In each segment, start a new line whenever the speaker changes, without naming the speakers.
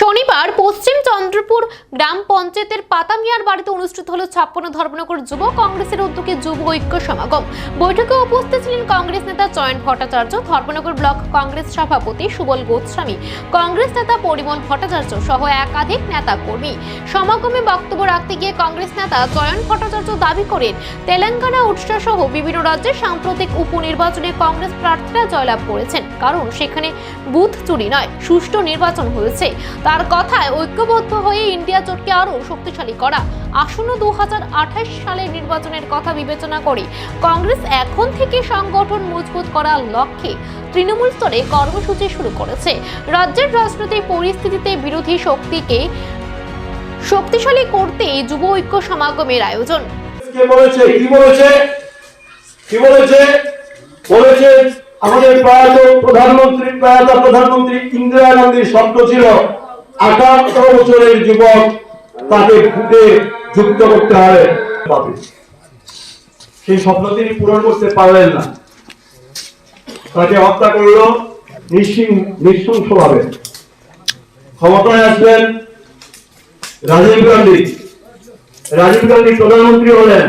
শনিবার পশ্চিম চন্দ্রপুর গ্রাম পঞ্চায়েতের পাতামিয়ার বাড়িতে অনুষ্ঠিত হলো ছাপ্পান্ন ধর্মনগর যুব কংগ্রেসের উদ্যোগে যুব ঐক্য সমাগম। বৈঠকে উপস্থিত ছিলেন কংগ্রেস নেতা জয়ন্ত ভট্টাচার্য, ধর্মনগর ব্লক কংগ্রেস সভাপতি সুবল গোস্বামী, কংগ্রেস নেতা পরিমল ভট্টাচার্য সহ একাধিক নেতা কর্মী সমাগমে বক্তব্য রাখতে গিয়ে কংগ্রেস নেতা জয়ন্ত ভট্টাচার্য দাবি করেন, তেলেঙ্গানা উড়িষ্যা সহ বিভিন্ন রাজ্যে সাম্প্রতিক উপনির্বাচনে কংগ্রেস প্রার্থীরা জয়লাভ করেছেন, কারণ সেখানে বুথ চুরি নয়, সুষ্ঠু নির্বাচন হয়েছে। তার কথায় ঐক্যবদ্ধ হয়ে ইন্ডিয়া জোটকে আরও শক্তিশালী করা। আসন্ন দু সালের নির্বাচনের কথা বিবেচনা করে কংগ্রেস এখন থেকে সংগঠন মজবুত করার লক্ষ্যে তৃণমূল স্তরে কর্মসূচি শুরু করেছে। রাজ্যের রাজনৈতিক পরিস্থিতিতে বিরোধী শক্তিকে শক্তিশালী করতে যুব ঐক্য সমাগমের আয়োজন।
আমাদের প্রয়াত প্রধানমন্ত্রী প্রয়াত প্রধানমন্ত্রী ইন্দিরা গান্ধীর স্বপ্ন ছিল আটাত্তর বছরের যুবক তাকে ভোটে যুক্ত করতে হবে। সেই স্বপ্ন তিনি পূরণ করতে পারলেন না। তাকে হত্যা করল নিঃশংস ভাবে ক্ষমতায় আসলেন রাজীব গান্ধী। রাজীব গান্ধী প্রধানমন্ত্রী হলেন।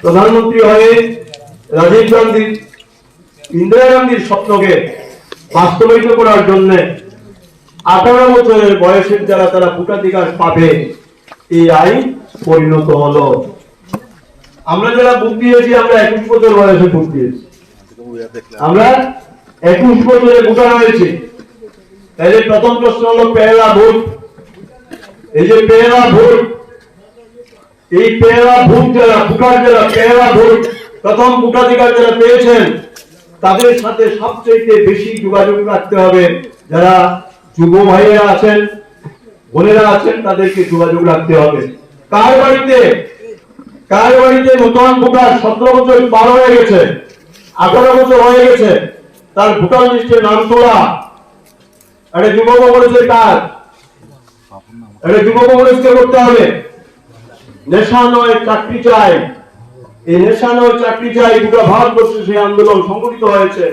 প্রধানমন্ত্রী হয়ে রাজীব গান্ধী ইন্দিরা গান্ধীর স্বপ্নকে বাস্তবায়িত করার জন্য আঠারো বছরের বয়সের যারা তারা ভোটাধিকার পাবে, এই আইন পরিণত হলো। আমরা যারা ভোট দিয়েছি, আমরা একুশ বছর বয়সে ভোট দিয়েছি। আমরা একুশ বছরে ভোটার হয়েছি। তাইলে প্রথম প্রশ্ন হলো পেয়েলা ভোট। এই যে পেয়েলা ভোট, এই পেয়েলা ভোট যারা, ভোটার যারা পেয়েলা ভোট, প্রথম ভোটাধিকার যারা পেয়েছেন, তাদের সাথে সবচেয়ে বেশি যোগাযোগ রাখতে হবে যারা যুব ভাইয়েরা আছেন, বোনেরা আছেন, তাদেরকে যোগাযোগ রাখতে হবে। কার বাড়িতে? কার বাড়িতে নতুন ভোটার সতেরো বছর পার হয়ে গেছে, আঠারো বছর হয়ে গেছে, তার ভোটার লিস্টে নাম তোলা? একটা যুবক করেছে কার? একটা যুব কংগ্রেসকে করতে হবে? নেশা নয়, চাকরি চাই। এই নেশা নয়, চাকরি চাই, গোটা ভারতবর্ষে সেই আন্দোলন সংগঠিত হয়েছে।